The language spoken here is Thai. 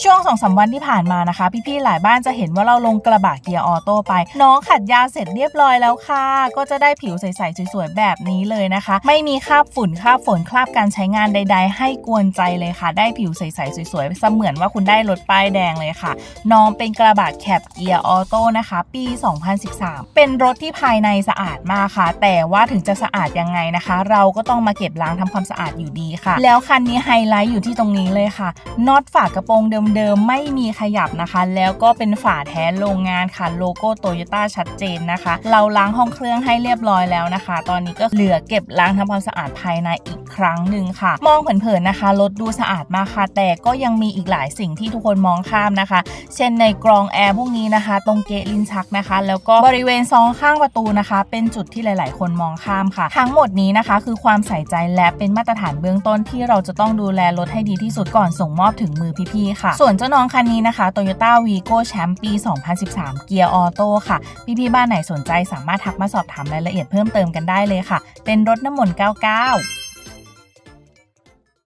ช่วงสองสามวันที่ผ่านมานะคะ พี่ๆหลายบ้านจะเห็นว่าเราลงกระบะเกียร์ออโต้ไป น้องขัดยาเสร็จเรียบร้อยแล้วค่ะ ก็จะได้ผิวใสๆสวยๆแบบนี้เลยนะคะ ไม่มีคราบฝุ่นคราบฝนคราบการใช้งานใด ๆ ให้กวนใจเลยค่ะ ได้ผิวใสๆสวยๆเสมือนว่าคุณได้รถป้ายแดงเลยค่ะ น้องเป็นกระบะแคปเกียร์ออโต้นะคะ ปี 2013 เป็นรถที่ภายในสะอาดมากค่ะ แต่ว่าถึงจะสะอาดยังไงนะคะ เราก็ต้องมาเก็บล้างทำความสะอาดอยู่ดีค่ะ แล้วคันนี้ไฮไลท์อยู่ที่ตรงนี้เลยค่ะน็อตฝากระโปรงเดิมๆ ไม่มีขยับนะคะ แล้วก็เป็นฝาแท้โรงงานค่ะ โลโก้โตโยต้าชัดเจนนะคะ เราล้างห้องเครื่องให้เรียบร้อยแล้วนะคะ ตอนนี้ก็เหลือเก็บล้างทำความสะอาดภายในอีกครั้งหนึ่งค่ะ มองเผินๆนะคะรถดูสะอาดมากค่ะ แต่ก็ยังมีอีกหลายสิ่งที่ทุกคนมองข้ามนะคะ เช่นในกรองแอร์พวกนี้นะคะ ตรงเกลินชักนะคะ แล้วก็บริเวณซองข้างประตูนะคะ เป็นจุดที่หลาย ๆ คนมองข้ามค่ะ ทั้งหมดนี้นะคะ คือความใส่ใจและเป็นมาตรฐานเบื้องต้นที่เราจะต้องดูแลรถให้ดีที่สุดก่อนส่งมอบถึงมือพี่ๆค่ะส่วนเจ้าน้องคันนี้นะคะ Toyota Vigo แชมป์ปี 2013 เกียร์ออโต้ค่ะ พี่ๆบ้านไหนสนใจสามารถทักมาสอบถามรายละเอียดเพิ่มเติมกันได้เลยค่ะ เป็นรถน้ำมนต์99